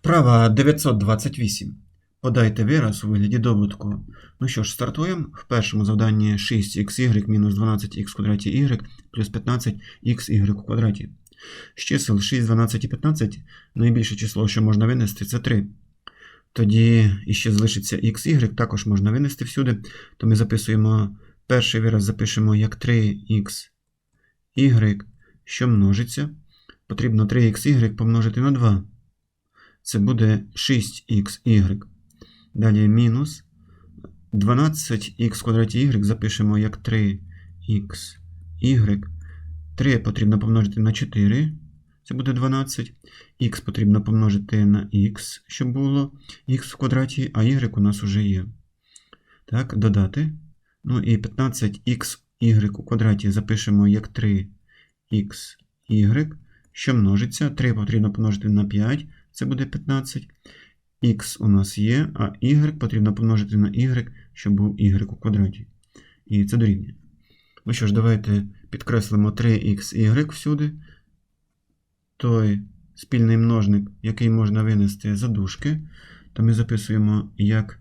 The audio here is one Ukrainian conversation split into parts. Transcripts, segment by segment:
Вправа 928. Подайте вираз у вигляді добутку. Ну що ж, стартуємо. В першому завданні 6xy мінус 12x в квадраті y плюс 15xy у квадраті. З чисел 6, 12 і 15 найбільше число, що можна винести, це 3. Тоді іще залишиться xy, також можна винести всюди. То ми записуємо перший вираз запишемо як 3xy, що множиться. Потрібно 3xy помножити на 2. Це буде 6xy. Далі мінус 12х в квадраті y запишемо як 3xy. 3 потрібно помножити на 4. Це буде 12. Х потрібно помножити на х, щоб було х в квадраті, а y у нас вже є. Так, додати. Ну і 15xy у квадраті запишемо як 3xy, що множиться. 3 потрібно помножити на 5, це буде 15. Х у нас є, а y потрібно помножити на y, щоб був y у квадраті. І це дорівнює. Ну що ж, давайте підкреслимо 3xy всюди. Той спільний множник, який можна винести за дужки, то ми записуємо як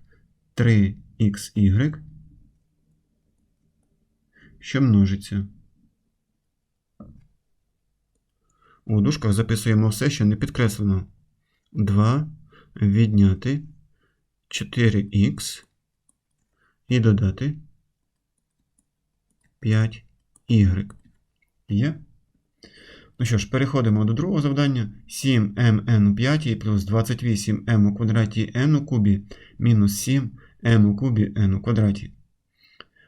3xy, що множиться. У дужках записуємо все, що не підкреслено. 2 відняти 4х і додати 5y. Є? Ну що ж, переходимо до другого завдання. 7mn у п'ятій плюс 28m у квадраті n у кубі мінус 7m у кубі n у квадраті.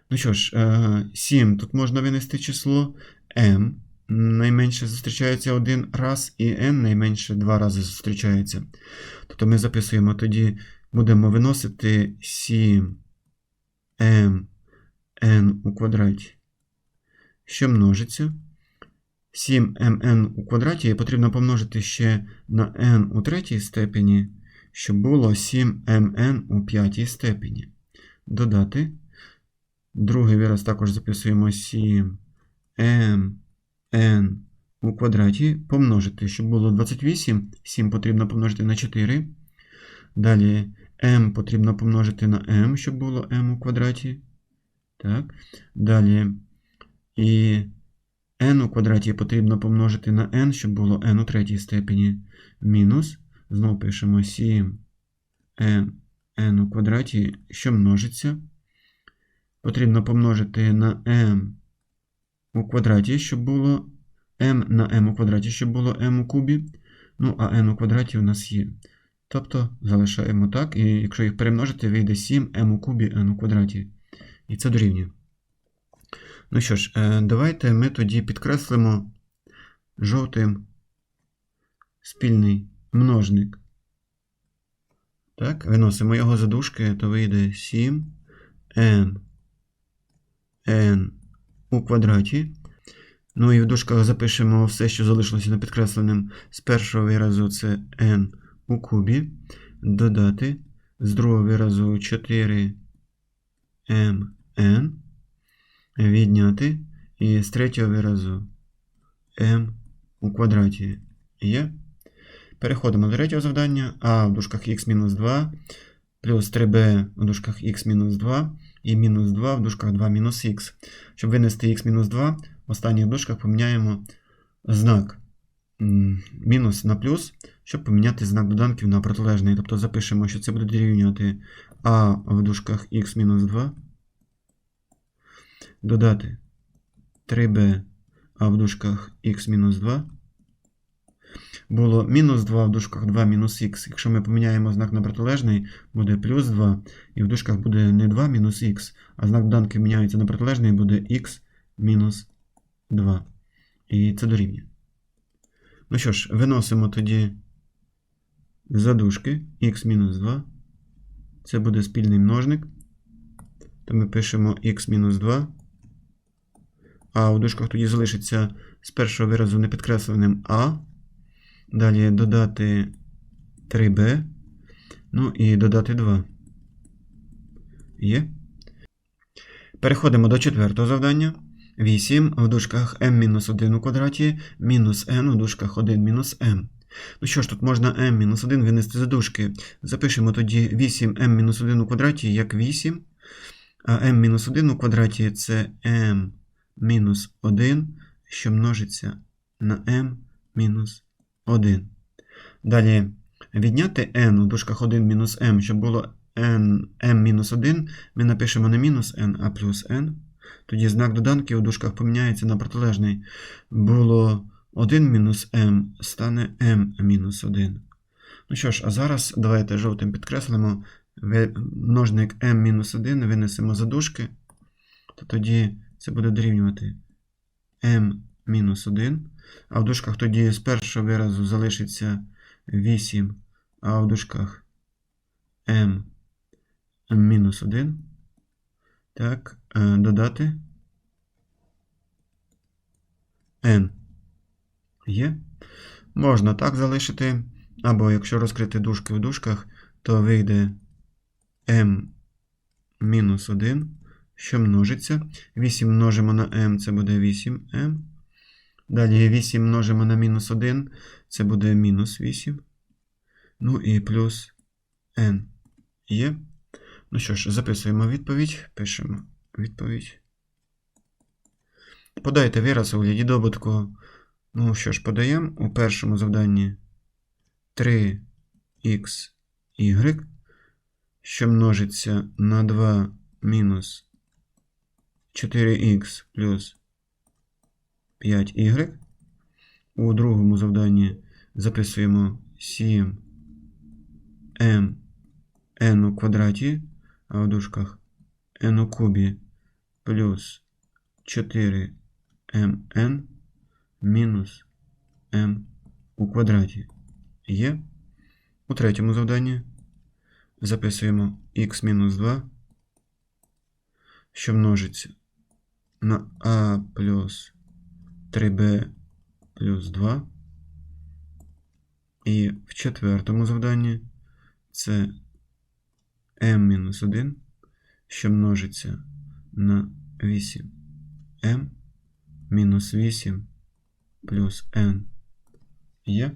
Ну що ж, 7 тут можна винести число m. Найменше зустрічається один раз, і n найменше два рази зустрічається. Тобто ми записуємо тоді, будемо виносити 7 m n у квадраті, що множиться. 7mn у квадраті і потрібно помножити ще на n у третій степені, щоб було 7mn у п'ятій степені. Додати. Другий вираз також записуємо 7m n у квадраті помножити, щоб було 28. 7 потрібно помножити на 4. Далі m потрібно помножити на m, щоб було m у квадраті. Так. Далі і n у квадраті потрібно помножити на n, щоб було n у третій степені. Мінус. Знову пишемо 7 n, n у квадраті, що множиться. Потрібно помножити на m у квадраті, щоб було m на m у квадраті, щоб було m у кубі. Ну, а n у квадраті у нас є. Тобто залишаємо так, і якщо їх перемножити, вийде 7m у кубі n у квадраті. І це дорівнює. Ну що ж, давайте ми тоді підкреслимо жовтим спільний множник. Так, виносимо його за дужки, то вийде 7 n n у квадраті. Ну і в дужках запишемо все, що залишилося на підкресленим. З першого виразу це n у кубі. Додати. З другого виразу 4mn. Відняти. І з третього виразу m у квадраті є. Переходимо до третього завдання. А в дужках x-2 плюс 3b у дужках x-2 і мінус 2 в дужках 2 мінус х. Щоб винести x-2, в останніх дужках поміняємо знак мінус на плюс, щоб поміняти знак доданків на протилежний. Тобто запишемо, що це буде дорівнювати а в дужках x-2. Додати 3b а в дужках x-2. Було мінус 2 в дужках 2 мінус х. Якщо ми поміняємо знак на протилежний, буде плюс 2. І в дужках буде не 2 мінус х, а знак доданки міняється на протилежний, буде х мінус 2. І це дорівнює. Ну що ж, виносимо тоді за дужки х мінус 2. Це буде спільний множник. То ми пишемо х мінус 2. А в дужках тоді залишиться з першого виразу непідкресленим а. Далі додати 3b. Ну і додати 2. Є. Переходимо до четвертого завдання. 8 в дужках m-1 у квадраті мінус n у дужках 1 мінус m. Ну що ж, тут можна m-1 винести за дужки. Запишемо тоді 8m-1 у квадраті як 8. А m-1 у квадраті це m-1, що множиться на m-1. Далі відняти n у дужках 1 мінус m, щоб було n, m-1, ми напишемо не мінус n, а плюс n. Тоді знак доданки у дужках поміняється на протилежний. Було 1 мінус m стане m мінус 1. Ну що ж, а зараз давайте жовтим підкреслимо. Множник m мінус 1 винесемо за дужки. То тоді це буде дорівнювати m мінус 1. А в дужках тоді з першого виразу залишиться 8, а в дужках m мінус 1. Так, е, додати n. Є. Можна так залишити. Або якщо розкрити дужки в дужках, то вийде m мінус 1, що множиться. 8 множимо на m, це буде 8m. Далі 8 множимо на мінус 1, це буде мінус 8. Ну і плюс n. Є. Ну що ж, записуємо відповідь. Пишемо відповідь. Подайте вираз у вигляді добутку. Ну що ж, подаємо у першому завданні 3х y, що множиться на 2 мінус 4х плюс 5y. У другому завданні записуємо 7 m n у квадраті, а в дужках n у кубі плюс 4mn мінус m у квадраті є. У третьому завданні записуємо x мінус 2, що множиться на a плюс 3b плюс 2. І в четвертому завданні це m-1, що множиться на 8m мінус 8 плюс n є.